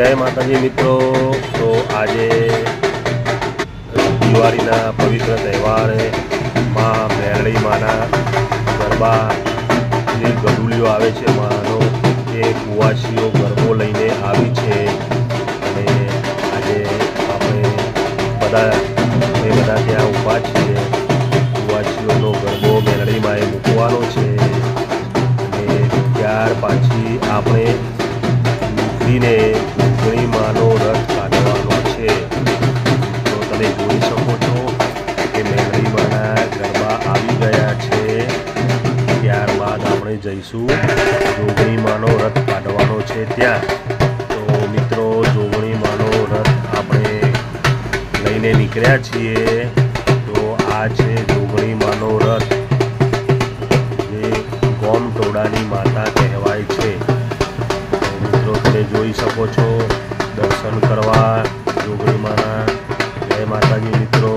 જય માતાજી મિત્રો. તો આજે દિવાળીના પવિત્ર તહેવારે મા મેરળી માના ગરબા જે ગડુલીઓ આવે છે, માનો એ કુવાસીઓ ગરબો લઈને આવી છે. અને આજે આપણે બધા એ બધા ત્યાં ઊભા છીએ. કુવાસીઓનો ગરબો મેરળી માએ મૂકવાનો છે. અને ત્યાર પાછી આપણે નીકળીને આપણે જઈશું. જોગણી માનો રથ કાઢવાનો છે ત્યાં. તો મિત્રો, જોગણી માનો રથ આપણે લઈને નીકળ્યા છીએ. તો આ છે જોગણી માનો રથ, જે ગોમ ટોળાની માતા કહેવાય છે. મિત્રો, તમે જોઈ શકો છો, દર્શન કરવા જોગણીમાના જય માતાજી મિત્રો.